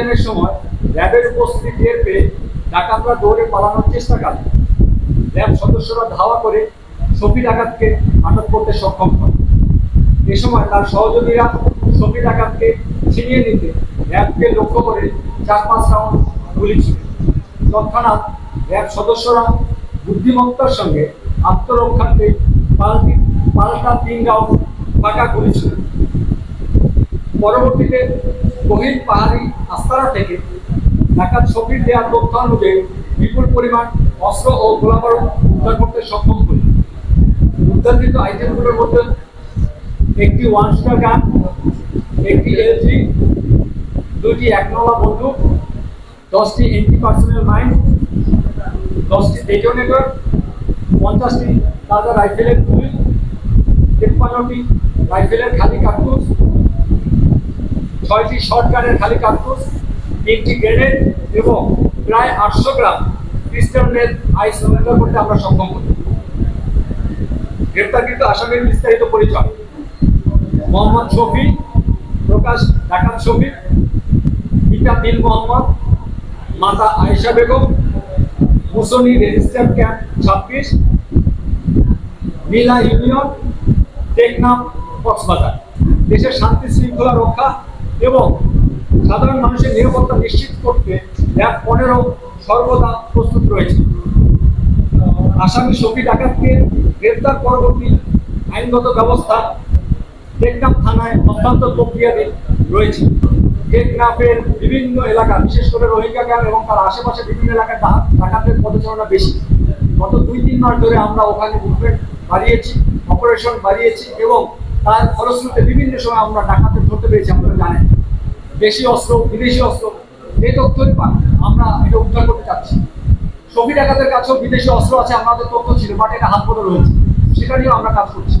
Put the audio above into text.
অভিযানের সময় র্যাবের উপস্থিতি টের পেয়ে ডাকাতরা দৌড়ে পালানোর চেষ্টা করে র্যাব সদস্যরা ধাওয়া করে সফি ডাকাতকে আটক করতে সক্ষম হয়। এ সময় তার সহযোগীরা সফি ডাকাতকে ছিনিয়ে নিতে র্যাবকে লক্ষ্য করে চার পাঁচ রাউন্ড গুলি ছিলেন তৎক্ষণাৎ র্যাব সদস্যরা বুদ্ধিমত্তার সঙ্গে আত্মরক্ষার্থে পাল্টি পাল্টা তিন রাউন্ড ফাঁকা গুলি ছিলেন পরবর্তীতে গহীন পাহাড়ি আস্তারা থেকে ডাকাত ছবির দেওয়ার তথ্য অনুযায়ী বিপুল পরিমাণ অস্ত্র ও গোলাবারুদ উদ্ধার করতে সক্ষম হই উদ্ধারকৃত আইটেমগুলোর মধ্যে একটি ওয়ান স্টার গান একটি এলজি দুটি একনলা বন্দুক, দশটি এন্টি পার্সোনাল মাইন্ড দশটি ডেটোনেটর পঞ্চাশটি তাজা রাইফেলের গুলি, তিপ্পান্নটি রাইফেলের খালি কার্তুজ ছয়টি শর্টগানের খালি কার্তুজ তিনটি গ্রেনেড এবং প্রায় আটশো গ্রাম পিস্টনের আইস উদ্ধার করতে আমরা সক্ষম হই। গ্রেপ্তারকৃত আসামির বিস্তারিত পরিচয়। মোহাম্মদ শফি প্রকাশ ডাকাত শফি পিতা দিল মোহাম্মদ, মাতা আয়েশা বেগম, মুসনি রেজিস্টার ক্যাম্প ছাব্বিশ নীলা ইউনিয়ন টেকনাম কক্সবাজার। দেশের শান্তি শৃঙ্খলা রক্ষা এবং সাধারণ মানুষের নিরাপত্তা নিশ্চিত করতে র্যাব পনেরো সর্বদা প্রস্তুত রয়েছে। আসামি শফি ডাকাতকে গ্রেপ্তার পরবর্তী আইনগত ব্যবস্থা টেকনাফ থানায় হস্তান্তর প্রক্রিয়াধীন রয়েছে। টেকনাফের বিভিন্ন এলাকা, বিশেষ করে রোহিঙ্গা ক্যাম্প এবং তার আশেপাশে বিভিন্ন এলাকায় ডাকাত- ডাকাতের পদচারণা বেশি। গত দুই, তিন মাস ধরে আমরা ওখানে মুভমেন্ট বাড়িয়েছি অপারেশন বাড়িয়েছি এবং তার ফলশ্রুতিতে বিভিন্ন সময় আমরা ডাকাতের ধরতে পেরেছি, আপনারা জানেন। দেশি অস্ত্র, বিদেশি অস্ত্র এই তথ্যই পান। আমরা এটা উদ্ধার করতে চাচ্ছি। সফি ডাকাতের কাছেও বিদেশি অস্ত্র আছে, আমাদের তথ্য ছিল, বাট এটা হাত পড়ে রয়েছে সেটা নিয়েও আমরা কাজ করছি।